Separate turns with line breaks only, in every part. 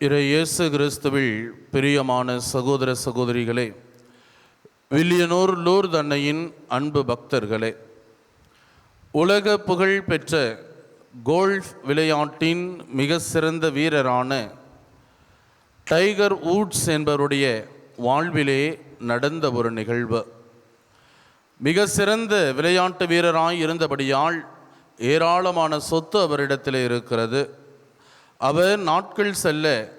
இறை இயேசு கிறிஸ்துவில் பிரியமான சகோதர சகோதரிகளே வில்லியனூர் லூர் தன்னையின் அன்பு பக்தர்களே உலக புகழ் பெற்ற கோல்ஃப் விளையாட்டின் மிக சிறந்த வீரரான டைகர் வூட்ஸ் என்பவருடைய வாழ்விலே நடந்த ஒரு நிகழ்வு. மிக சிறந்த விளையாட்டு வீரராய் இருந்தபடியால் ஏராளமான சொத்து அவரிடத்தில் இருக்கிறது. அவர் நாட்கள் செல்ல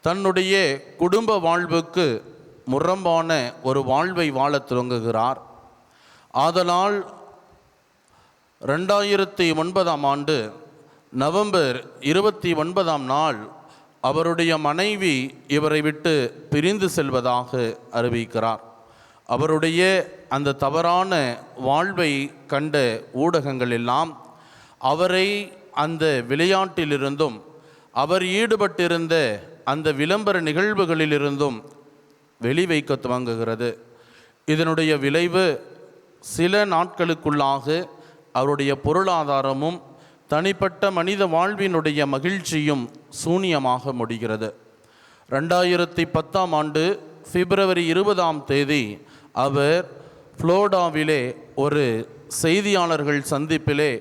தன்னுடைய குடும்ப வாழ்வுக்கு முரம்பான ஒரு வாழ்வை வாழத் துவங்குகிறார். ஆதலால் ரெண்டாயிரத்தி ஒன்பதாம் ஆண்டு நவம்பர் இருபத்தி ஒன்பதாம் நாள் அவருடைய மனைவி இவரை விட்டு பிரிந்து செல்வதாக அறிவிக்கிறார். அவருடைய அந்த தவறான வாழ்வை கண்ட ஊடகங்கள் எல்லாம் அவரை அந்த விளையாட்டிலிருந்தும் அவர் ஈடுபட்டிருந்த அந்த விளம்பர நிகழ்வுகளிலிருந்தும் வெளிவைக்க துவங்குகிறது. இதனுடைய விளைவு சில நாட்களுக்குள்ளாக அவருடைய பொருளாதாரமும் தனிப்பட்ட மனித வாழ்வினுடைய மகிழ்ச்சியும் சூனியமாக முடிகிறது. ரெண்டாயிரத்தி பத்தாம் ஆண்டு பிப்ரவரி இருபதாம் தேதி அவர் ஃப்ளோடாவிலே ஒரு செய்தியாளர்கள் சந்திப்பிலே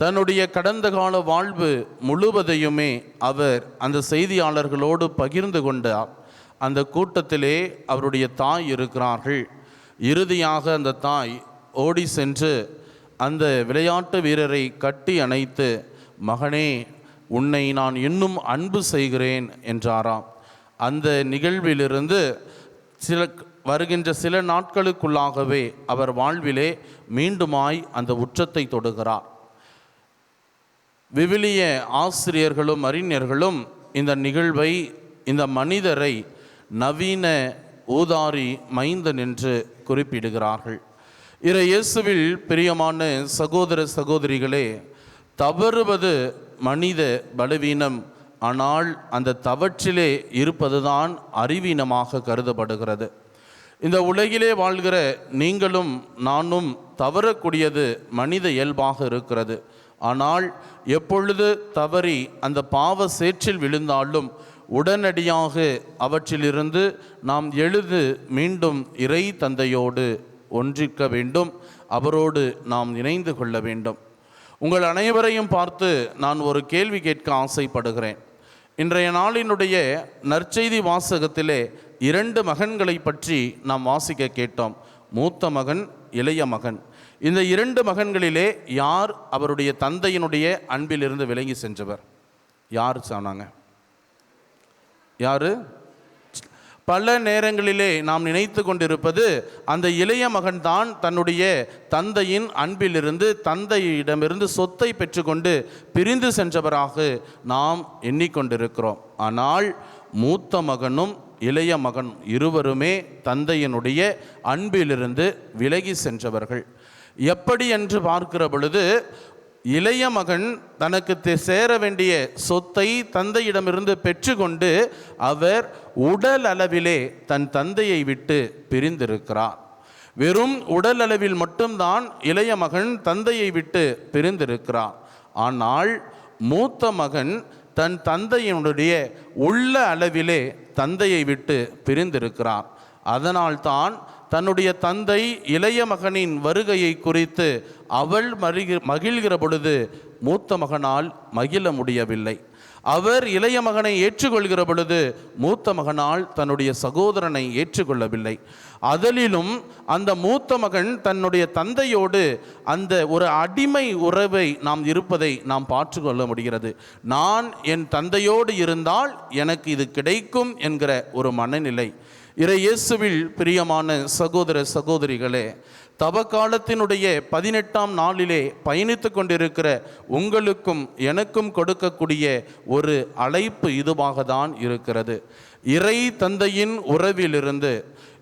தன்னுடைய கடந்த கால வாழ்வு முழுவதையுமே அவர் அந்த செய்தியாளர்களோடு பகிர்ந்து கொண்டார் அந்த கூட்டத்திலே அவருடைய தாய் இருக்கிறார்கள். இறுதியாக அந்த தாய் ஓடி சென்று அந்த விளையாட்டு வீரரை கட்டி அணைத்து மகனே உன்னை நான் இன்னும் அன்பு செய்கிறேன் என்றாராம். அந்த நிகழ்விலிருந்து சில வருகின்ற சில நாட்களுக்குள்ளாகவே அவர் வாழ்விலே மீண்டுமாய் அந்த உச்சத்தை தொடுகிறார். விவிலிய ஆசிரியர்களும் அறிஞர்களும் இந்த நிகழ்வை இந்த மனிதரை நவீன ஊதாரி மைந்தன் என்று குறிப்பிடுகிறார்கள். இறை இயேசுவில் பிரியமான சகோதர சகோதரிகளே தவறுவது மனித பலவீனம் ஆனால் அந்த தவற்றிலே இருப்பதுதான் அறிவீனமாக கருதப்படுகிறது. இந்த உலகிலே வாழ்கிற நீங்களும் நானும் தவறக்கூடியது மனித இயல்பாக இருக்கிறது. ஆனால் எப்பொழுது தவறி அந்த பாவ சேற்றில் விழுந்தாலும் உடனடியாக அவற்றிலிருந்து நாம் எழுது மீண்டும் இறை தந்தையோடு ஒன்றிக்க வேண்டும் அவரோடு நாம் இணைந்து கொள்ள வேண்டும். உங்கள் அனைவரையும் பார்த்து நான் ஒரு கேள்வி கேட்க ஆசைப்படுகிறேன். இன்றைய நாளினுடைய நற்செய்தி வாசகத்திலே இரண்டு மகன்களை பற்றி நாம் வாசிக்க கேட்டோம். மூத்த மகன் இளைய மகன். இந்த இரண்டு மகன்களிலே யார் அவருடைய தந்தையினுடைய அன்பிலிருந்து விலகி சென்றவர்? யார் சொன்னாங்க? யாரு? பல நேரங்களிலே நாம் நினைத்து கொண்டிருப்பது அந்த இளைய மகன்தான் தன்னுடைய தந்தையின் அன்பிலிருந்து தந்தையிடமிருந்து சொத்தை பெற்றுக்கொண்டு பிரிந்து சென்றவராக நாம் எண்ணிக்கொண்டிருக்கிறோம். ஆனால் மூத்த மகனும் இளைய மகன் இருவருமே தந்தையினுடைய அன்பிலிருந்து விலகி சென்றவர்கள். எப்படி என்று பார்க்கிற பொழுது இளைய மகன் தனக்கு சேர வேண்டிய சொத்தை தந்தையிடமிருந்து பெற்றுக்கொண்டு அவர் உடல் அளவிலே தன் தந்தையை விட்டு பிரிந்திருக்கிறார். வெறும் உடல் அளவில் மட்டும்தான் இளைய மகன் தந்தையை விட்டு பிரிந்திருக்கிறார். ஆனால் மூத்த மகன் தன் தந்தையினுடைய உள்ள அளவிலே தந்தையை விட்டு பிரிந்திருக்கிறார். அதனால்தான் தன்னுடைய தந்தை இளைய மகனின் வருகையை குறித்து அவள் மருகி மகிழ்கிற பொழுது மூத்த மகனால் மகிழ முடியவில்லை. அவர் இளைய மகனை ஏற்றுக்கொள்கிற பொழுது மூத்த மகனால் தன்னுடைய சகோதரனை ஏற்றுக்கொள்ளவில்லை. அதிலும் அந்த மூத்த மகன் தன்னுடைய தந்தையோடு அந்த ஒரு அடிமை உறவை நாம் இருப்பதை நாம் பார்த்துக்கொள்ள முடிகிறது. நான் என் தந்தையோடு இருந்தால் எனக்கு இது கிடைக்கும் என்கிற ஒரு மனநிலை. இறை இயேசுவில் பிரியமான சகோதர சகோதரிகளே தவக்காலத்தினுடைய பதினெட்டாம் நாளிலே பயணித்து கொண்டிருக்கிற உங்களுக்கும் எனக்கும் கொடுக்கக்கூடிய ஒரு அழைப்பு இதுவாக தான் இருக்கிறது. இறை தந்தையின் உறவிலிருந்து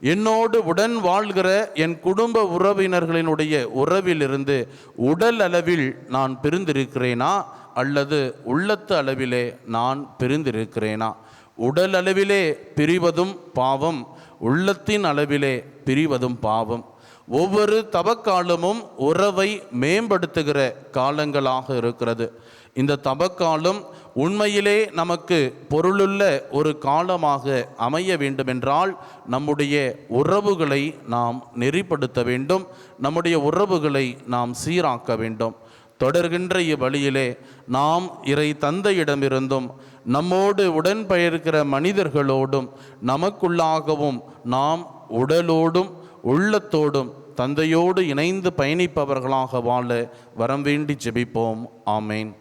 என்னோடு உடன் வாழ்கிற என் குடும்ப உறவினர்களினுடைய உறவிலிருந்து உடல் அளவில் நான் பிரிந்திருக்கிறேனா? அல்லது உள்ளத்து அளவிலே நான் பிரிந்திருக்கிறேனா? உடல் அளவிலே பிரிவதும் பாவம் உள்ளத்தின் அளவிலே பிரிவதும் பாவம். ஒவ்வொரு தவக்காலமும் உறவை மேம்படுத்துகிற காலங்களாக இருக்கிறது. இந்த தபக்காலம் உண்மையிலே நமக்கு பொருளுள்ள ஒரு காலமாக அமைய வேண்டுமென்றால் நம்முடைய உறவுகளை நாம் நெறிப்படுத்த வேண்டும். நம்முடைய உறவுகளை நாம் சீராக்க வேண்டும். தொடர்கின்ற இவ்வழியிலே நாம் இறை தந்தையிடமிருந்தும் நம்மோடு உடன்பயிருக்கிற மனிதர்களோடும் நமக்குள்ளாகவும் நாம் உடலோடும் உள்ளத்தோடும் தந்தையோடு இணைந்து பயணிப்பவர்களாக வாழ வரம் வேண்டி ஜெபிப்போம். ஆமேன்.